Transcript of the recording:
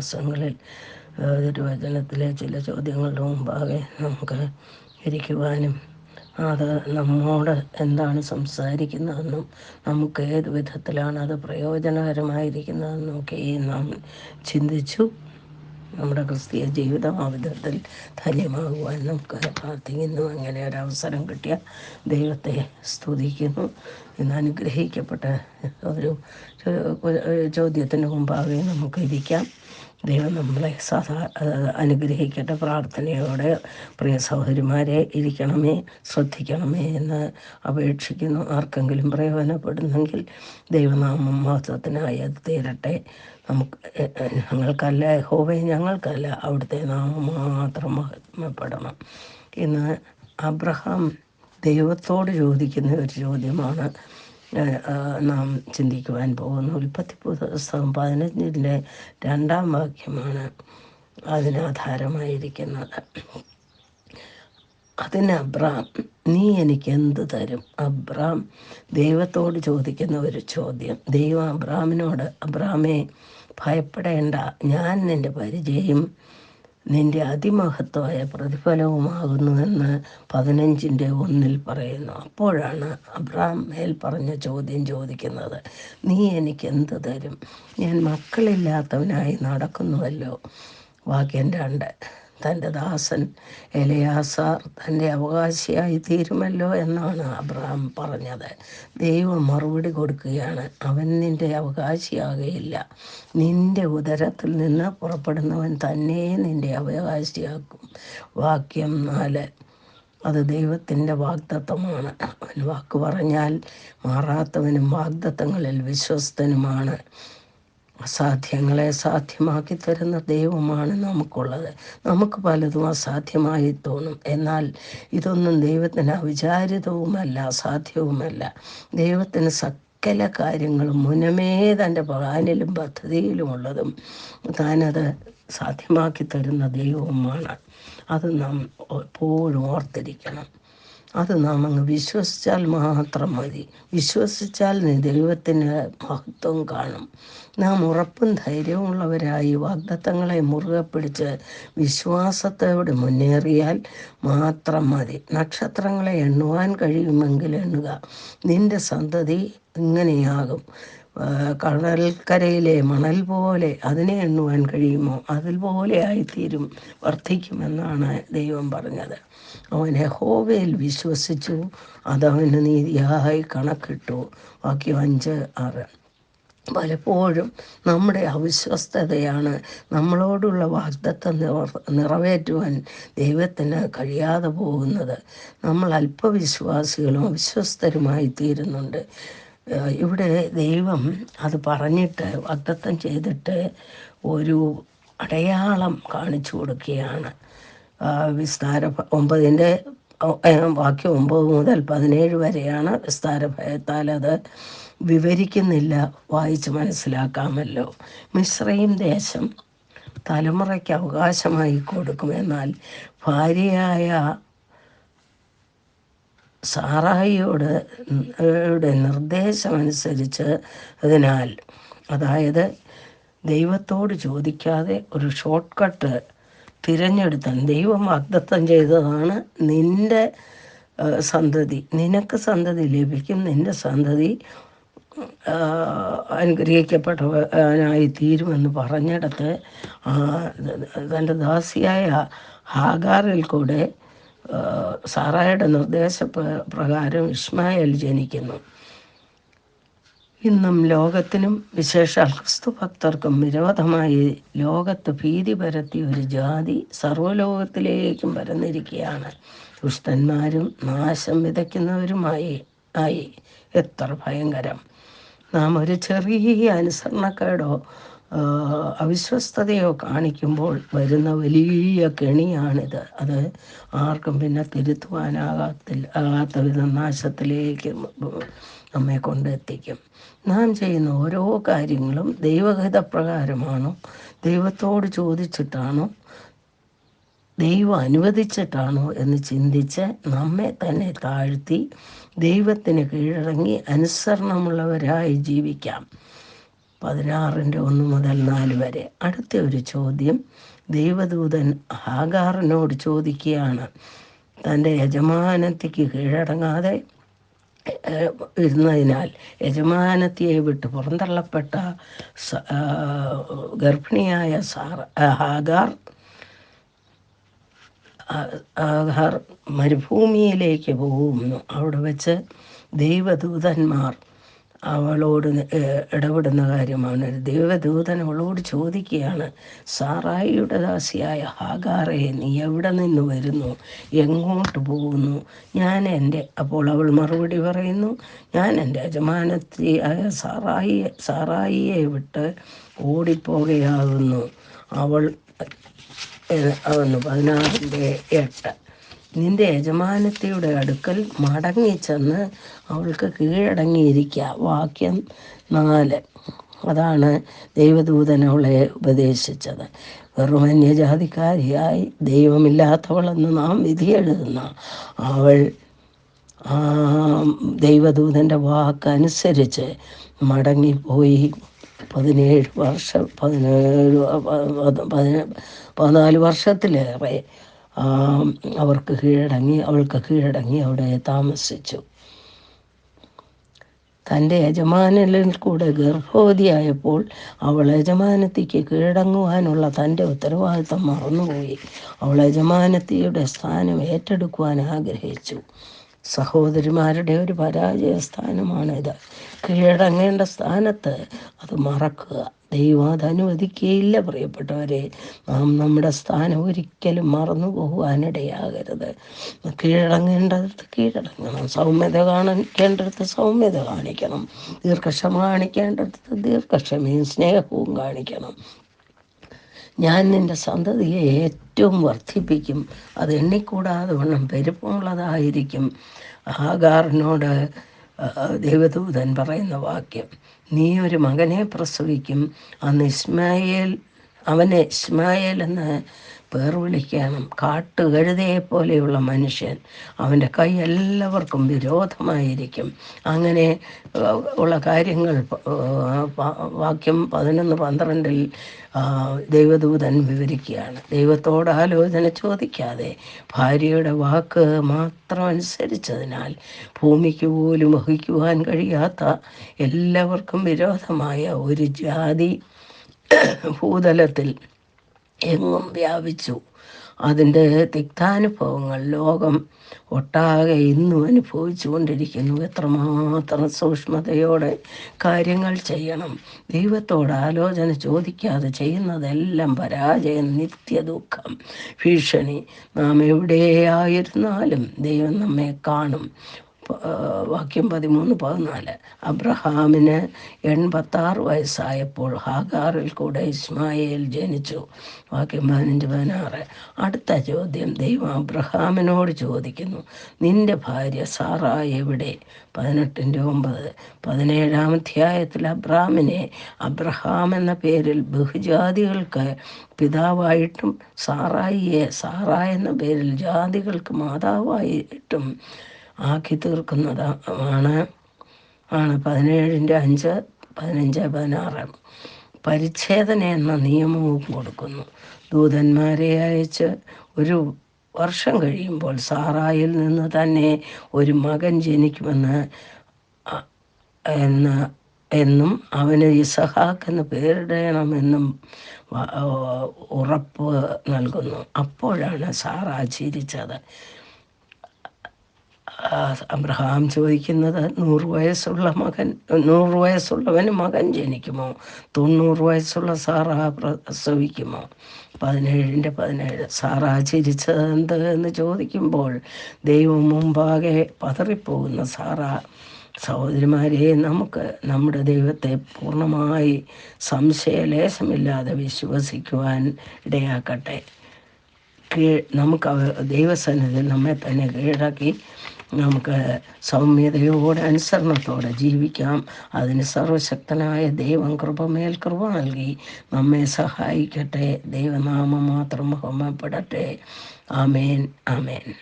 ദിവസങ്ങളിൽ തിരുവചനത്തിലെ ചില ചോദ്യങ്ങളുടെ മുമ്പാകെ നമുക്ക് ഇരിക്കുവാനും അത് നമ്മോട് എന്താണ് സംസാരിക്കുന്നതെന്നും നമുക്ക് ഏത് വിധത്തിലാണ് അത് പ്രയോജനകരമായിരിക്കുന്നതെന്നും ഒക്കെ നാം ചിന്തിച്ചു നമ്മുടെ ക്രിസ്തീയ ജീവിതം ആ വിധത്തിൽ ധന്യമാകുവാൻ നമുക്ക് പ്രാർത്ഥിക്കുന്നു. അങ്ങനെ ഒരു അവസരം കിട്ടിയ ദൈവത്തെ സ്തുതിക്കുന്നു. ഇന്ന് അനുഗ്രഹിക്കപ്പെട്ട ഒരു ചോദ്യത്തിന് മുമ്പാകെ നമുക്ക് ഇരിക്കാം. ദൈവം നമ്മളെ സദാ അനുഗ്രഹിക്കട്ടെ. പ്രാർത്ഥനയോടെ പ്രിയ സഹോദരിമാരെ ഇരിക്കണമേ ശ്രദ്ധിക്കണമേ എന്ന് അപേക്ഷിക്കുന്നു. ആർക്കെങ്കിലും പ്രയോജനപ്പെടുന്നെങ്കിൽ ദൈവനാമം മഹത്വത്തിനായി അത് തീരട്ടെ. നമുക്ക് ഞങ്ങൾക്കല്ല ഹോവേ ഞങ്ങൾക്കല്ല അവിടുത്തെ നാമം മാത്രം മഹത്വപ്പെടണം ഇന്ന് അബ്രഹാം ദൈവത്തോട് ചോദിക്കുന്ന ഒരു ചോദ്യമാണ്. നാം ചിന്തിക്കുവാൻ പോകുന്നു ഉൽപ്പത്തി പുസ്തകം പതിനഞ്ചിന്റെ രണ്ടാം വാക്യമാണ് അതിനാധാരമായിരിക്കുന്നത്. അതിന് അബ്രാം നീ എനിക്ക് എന്ത് തരും? അബ്രാം ദൈവത്തോട് ചോദിക്കുന്ന ഒരു ചോദ്യം. ദൈവം അബ്രാമിനോട് അബ്രാമേ ഭയപ്പെടേണ്ട. ഞാൻ നിന്റെ പരിചയം നിന്റെ അതിമഹത്വമായ പ്രതിഫലവുമാകുന്നുവെന്ന് പതിനഞ്ചിന്റെ ഒന്നിൽ പറയുന്നു. അപ്പോഴാണ് അബ്രാം മേൽ പറഞ്ഞ ചോദ്യം ചോദിക്കുന്നത്. നീ എനിക്ക് എന്ത് തരും? ഞാൻ മക്കളില്ലാത്തവനായി നടക്കുന്നുവല്ലോ. വാക്യം രണ്ട്. തന്റെ ദാസൻ എലയാസാർ തന്റെ അവകാശിയായി തീരുമല്ലോ എന്നാണ് അബ്രഹാം പറഞ്ഞത്. ദൈവം മറുപടി കൊടുക്കുകയാണ്. അവൻ നിന്റെ അവകാശിയാകുകയില്ല നിന്റെ ഉദരത്തിൽ നിന്ന് പുറപ്പെടുന്നവൻ തന്നെ നിന്റെ അവകാശിയാക്കും. വാക്യം നാല്. അത് ദൈവത്തിന്റെ വാഗ്ദത്തമാണ്. അവൻ വാക്ക് പറഞ്ഞാൽ മാറാത്തവനും വാഗ്ദത്തങ്ങളിൽ വിശ്വസ്തനുമാണ്. അസാധ്യങ്ങളെ സാധ്യമാക്കി തരുന്ന ദൈവമാണ് നമുക്കുള്ളത്. നമുക്ക് പലതും അസാധ്യമായി തോന്നും. എന്നാൽ ഇതൊന്നും ദൈവത്തിന് അവിചാരിതവുമല്ല അസാധ്യവുമല്ല. ദൈവത്തിന് സകല കാര്യങ്ങളും മുനമേ തന്റെ പ്ലാനിലും പദ്ധതിയിലുമുള്ളതും താനത് സാധ്യമാക്കി തരുന്ന ദൈവവുമാണ്. അത് നാം എപ്പോഴും ഓർത്തിരിക്കണം. അത് നാം അങ്ങ് വിശ്വസിച്ചാൽ മാത്രം മതി. വിശ്വസിച്ചാൽ നീ ദൈവത്തിന് മഹത്വം കാണും. നാം ഉറപ്പും ധൈര്യമുള്ളവരായി വാഗ്ദത്തങ്ങളെ മുറുകെ പിടിച്ച് വിശ്വാസത്തോടെ മുന്നേറിയാൽ മാത്രം മതി. നക്ഷത്രങ്ങളെ എണ്ണുവാൻ കഴിയുമെങ്കിൽ എണ്ണുക. നിന്റെ സന്തതി ഇങ്ങനെയാകും. കടൽക്കരയിലെ മണൽ പോലെ അതിനെ എണ്ണുവാൻ കഴിയുമോ? അതിൽ പോലെ ആയിത്തീരും വർദ്ധിക്കുമെന്നാണ് ദൈവം പറഞ്ഞത്. അവൻ യഹോവയിൽ വിശ്വസിച്ചു അതവന് നീതിയായി കണക്കിട്ടു. ബാക്കി അഞ്ച് ആറ്. പലപ്പോഴും നമ്മുടെ അവിശ്വസ്തതയാണ് നമ്മളോടുള്ള വാഗ്ദത്തം നിറവേറ്റുവാൻ ദൈവത്തിന് കഴിയാതെ പോകുന്നത്. നമ്മൾ അല്പവിശ്വാസികളും അവിശ്വസ്തരുമായി തീരുന്നുണ്ട് ഇവിടെ ദൈവം അത് പറഞ്ഞിട്ട് വാഗ്ദത്തം ചെയ്തിട്ട് ഒരു അടയാളം കാണിച്ചു കൊടുക്കുകയാണ്. വിസ്താര ഒമ്പതിന്റെ ബാക്കി ഒമ്പത് മുതൽ പതിനേഴ് വരെയാണ് വിസ്താര ഭയത്താൽ അത് വിവരിക്കുന്നില്ല. വായിച്ച് മനസ്സിലാക്കാമല്ലോ. മിശ്രയും ദേശം തലമുറയ്ക്ക് അവകാശമായി കൊടുക്കും എന്നാൽ ഭാര്യയായ സാറായിയോട് യുടെ നിർദ്ദേശമനുസരിച്ച് അതിനാൽ അതായത് ദൈവത്തോട് ചോദിക്കാതെ ഒരു ഷോർട്ട് കട്ട് തിരഞ്ഞെടുത്താൽ ദൈവം വാഗ്ദത്തം ചെയ്തതാണ് നിന്റെ സന്തതി. നിനക്ക് സന്തതി ലഭിക്കും. നിന്റെ സന്തതി അനുഗ്രഹിക്കപ്പെട്ടവനായി തീരുമെന്ന് പറഞ്ഞിടത്ത് തന്റെ ദാസിയായ ഹാഗാറിൽ കൂടെ സാറായുടെ നിർദ്ദേശ പ്രകാരം ഇസ്മായേൽ ജനിക്കുന്നു. ഇന്നും ലോകത്തിനും വിശേഷ ക്രിസ്തു ഭക്തർക്കും വിരോധമായി ലോകത്ത് ഭീതി പരത്തിയ ഒരു ജാതി സർവലോകത്തിലേക്കും പരന്നിരിക്കുകയാണ്. ദുഷ്ടന്മാരും നാശം വിതയ്ക്കുന്നവരുമായി ആയി. എത്ര ഭയങ്കരം. നാം ഒരു ചെറിയ അനുസരണക്കേടോ അവിശ്വസ്തതയോ കാണിക്കുമ്പോൾ വരുന്ന വലിയ കെണിയാണിത്. അത് ആർക്കും പിന്നെ തിരുത്തുവാനാകാത്തില്ല ആകാത്ത വിധം നാശത്തിലേക്ക് നമ്മെ കൊണ്ടെത്തിക്കും. നാം ചെയ്യുന്ന ഓരോ കാര്യങ്ങളും ദൈവഹിതപ്രകാരമാണോ? ദൈവത്തോട് ചോദിച്ചിട്ടാണോ? ദൈവം അനുവദിച്ചിട്ടാണോ എന്ന് ചിന്തിച്ച് നമ്മെ തന്നെ താഴ്ത്തി ദൈവത്തിന് കീഴടങ്ങി അനുസരണമുള്ളവരായി ജീവിക്കാം. പതിനാറിന്റെ ഒന്ന് മുതൽ നാല് വരെ. അടുത്ത ഒരു ചോദ്യം. ദൈവദൂതൻ ഹാഗാറിനോട് ചോദിക്കുകയാണ്. തന്റെ യജമാനത്തിക്ക് കീഴടങ്ങാതെ ഇരുന്നതിനാൽ യജമാനത്തിയെ വിട്ട് പുറന്തള്ളപ്പെട്ട ഗർഭിണിയായ സാറ ഹാഗാർ ഹാഗാർ മരുഭൂമിയിലേക്ക് പോകുന്നു. അവിടെ വെച്ച് ദൈവദൂതന്മാർ അവളോട് ഇടപെടുന്ന കാര്യമാണ് ഒരു ദൈവദൂതൻ അവളോട് ചോദിക്കുകയാണ് സാറായിയുടെ ദാസിയായ ഹാഗാറെ നീ എവിടെ നിന്ന് വരുന്നു? എങ്ങോട്ട് പോകുന്നു? ഞാൻ എന്റെ അപ്പോൾ അവൾ മറുപടി പറയുന്നു ഞാൻ എന്റെ യജമാനത്തിയായ സാറായി സാറായിയെ വിട്ട് ഓടിപ്പോകുകയാകുന്നു അവൾ അവന്ന് പതിനാറിന്റെ എട്ട്. നിന്റെ യജമാനത്തിയുടെ അടുക്കൽ മടങ്ങി മടങ്ങിച്ചെന്ന് അവൾക്ക് കീഴടങ്ങിയിരിക്കുക വാക്യം നാല്. അതാണ് ദൈവദൂതൻ അവളെ ഉപദേശിച്ചത്. വെറും അന്യജാതിക്കാരിയായി ദൈവമില്ലാത്തവളെന്ന് നാം വിധിയെഴുതുന്ന അവൾ ദൈവദൂതന്റെ വാക്കനുസരിച്ച് മടങ്ങിപ്പോയി. പതിനേഴ് വർഷം പതിനേഴ് പതിനാല് വർഷത്തിലേറെ അവർക്ക് കീഴടങ്ങി അവൾക്ക് കീഴടങ്ങി അവിടെ താമസിച്ചു. തന്റെ യജമാനിൽ കൂടെ ഗർഭവതിയായപ്പോൾ അവൾ യജമാനത്തിക്ക് കീഴടങ്ങുവാനുള്ള തന്റെ ഉത്തരവാദിത്തം മറന്നുപോയി. അവൾ യജമാനത്തിയുടെ സ്ഥാനം ഏറ്റെടുക്കുവാൻ ആഗ്രഹിച്ചു. സഹോദരിമാരുടെ ഒരു പരാജയ സ്ഥാനമാണിത് കീഴടങ്ങേണ്ട സ്ഥാനത്ത് അത് മറക്കുക. ദൈവം അത് അനുവദിക്കുകയില്ല പ്രിയപ്പെട്ടവരെ. നാം നമ്മുടെ സ്ഥാനം ഒരിക്കലും മറന്നു പോകുവാനിടയാകരുത് കീഴടങ്ങേണ്ടടുത്ത് കീഴടങ്ങണം. സൗമ്യത കാണിക്കേണ്ടടുത്ത് സൗമ്യത കാണിക്കണം. ദീർഘക്ഷമ കാണിക്കേണ്ടടുത്ത് ദീർഘക്ഷമയും സ്നേഹവും കാണിക്കണം. ഞാൻ നിന്റെ സന്തതിയെ ഏറ്റവും വർദ്ധിപ്പിക്കും. അത് എണ്ണിക്കൂടാതെ വണ്ണം പെരുപ്പമുള്ളതായിരിക്കും ആകാറിനോട് ദൈവദൂതൻ പറയുന്ന വാക്യം നീ ഒരു മകനെ പ്രസവിക്കും അന്ന് ഇസ്മായേൽ അവനെ ഇസ്മായേൽ എന്ന് പേർ വിളിക്കണം കാട്ടുകഴുതയെ പോലെയുള്ള മനുഷ്യൻ അവന്റെ കൈ എല്ലാവർക്കും വിരോധമായിരിക്കും. അങ്ങനെ ഉള്ള കാര്യങ്ങൾ വാക്യം പതിനൊന്ന് പന്ത്രണ്ടിൽ ദൈവദൂതൻ വിവരിക്കുകയാണ്. ദൈവത്തോട് ആലോചന ചോദിക്കാതെ ഭാര്യയുടെ വാക്ക് മാത്രം അനുസരിച്ചതിനാൽ ഭൂമിക്ക് പോലും വഹിക്കുവാൻ കഴിയാത്ത എല്ലാവർക്കും വിരോധമായ ഒരു ജാതി ഭൂതലത്തിൽ എങ്ങും വ്യാപിച്ചു. അതിന്റെ തിക്താനുഭവങ്ങൾ ലോകം ഒട്ടാകെ ഇന്നും അനുഭവിച്ചു കൊണ്ടിരിക്കുന്നു എത്രമാത്രം സൂക്ഷ്മതയോടെ കാര്യങ്ങൾ ചെയ്യണം. ദൈവത്തോട് ആലോചന ചോദിക്കാതെ ചെയ്യുന്നതെല്ലാം പരാജയം നിത്യദുഃഖം ഭീഷണി. നാം എവിടെയായിരുന്നാലും ദൈവം നമ്മെ കാണും. വാക്യം പതിമൂന്ന് പതിനാല്. അബ്രഹാമിന് എൺപത്താറ് വയസ്സായപ്പോൾ ഹാഗാറിൽ കൂടെ ഇസ്മായേൽ ജനിച്ചു. വാക്യം പതിനഞ്ച് പതിനാറ്. അടുത്ത ചോദ്യം ദൈവം അബ്രഹാമിനോട് ചോദിക്കുന്നു നിന്റെ ഭാര്യ സാറ എവിടെ? പതിനെട്ടിന്റെ ഒമ്പത്. പതിനേഴാം അധ്യായത്തിൽ അബ്രഹാമിനെ അബ്രഹാം എന്ന പേരിൽ ബഹുജാതികൾക്ക് പിതാവായിട്ടും സാറായിയെ സാറ എന്ന പേരിൽ ജാതികൾക്ക് മാതാവായിട്ടും ആക്കി തീർക്കുന്നതാണ് ആണ് പതിനേഴിന്റെ അഞ്ച് പതിനഞ്ച് പതിനാറ്. പരിച്ഛേദന എന്ന നിയമവും കൊടുക്കുന്നു. ദൂതന്മാരെ അയച്ച് ഒരു വർഷം കഴിയുമ്പോൾ സാറായിൽ നിന്ന് തന്നെ ഒരു മകൻ ജനിക്കുമെന്ന് എന്ന് എന്നും അവന് ഇസഹാക്ക് എന്ന് പേരിടണമെന്നും ഉറപ്പ് നൽകുന്നു. അപ്പോഴാണ് സാറ ചിരിച്ചത്. അബ്രഹാം ചോദിക്കുന്നത് നൂറ് വയസ്സുള്ള മകൻ നൂറ് വയസ്സുള്ളവന് മകൻ ജനിക്കുമോ? തൊണ്ണൂറ് വയസ്സുള്ള സാറ പ്രസവിക്കുമോ? പതിനേഴിന്റെ പതിനേഴ്. സാറ ചിരിച്ചത് എന്ത് എന്ന് ചോദിക്കുമ്പോൾ ദൈവം മുമ്പാകെ പതറിപ്പോകുന്ന സാറ സഹോദരിമാരെ നമുക്ക് നമ്മുടെ ദൈവത്തെ പൂർണമായി സംശയലേശമില്ലാതെ വിശ്വസിക്കുവാൻ ഇടയാക്കട്ടെ. കീഴ് നമുക്ക് ദൈവസന്നിധിയിൽ നമ്മെ തന്നെ കീഴടക്കി നമുക്ക് സൗമ്യതയോടെ അനുസരണത്തോടെ ജീവിക്കാം. അതിന് സർവശക്തനായ ദൈവം കൃപമേൽ കൃപ നൽകി നമ്മെ സഹായിക്കട്ടെ. ദൈവനാമം മാത്രം മഹമപ്പെടട്ടെ ആമേൻ ആമേൻ.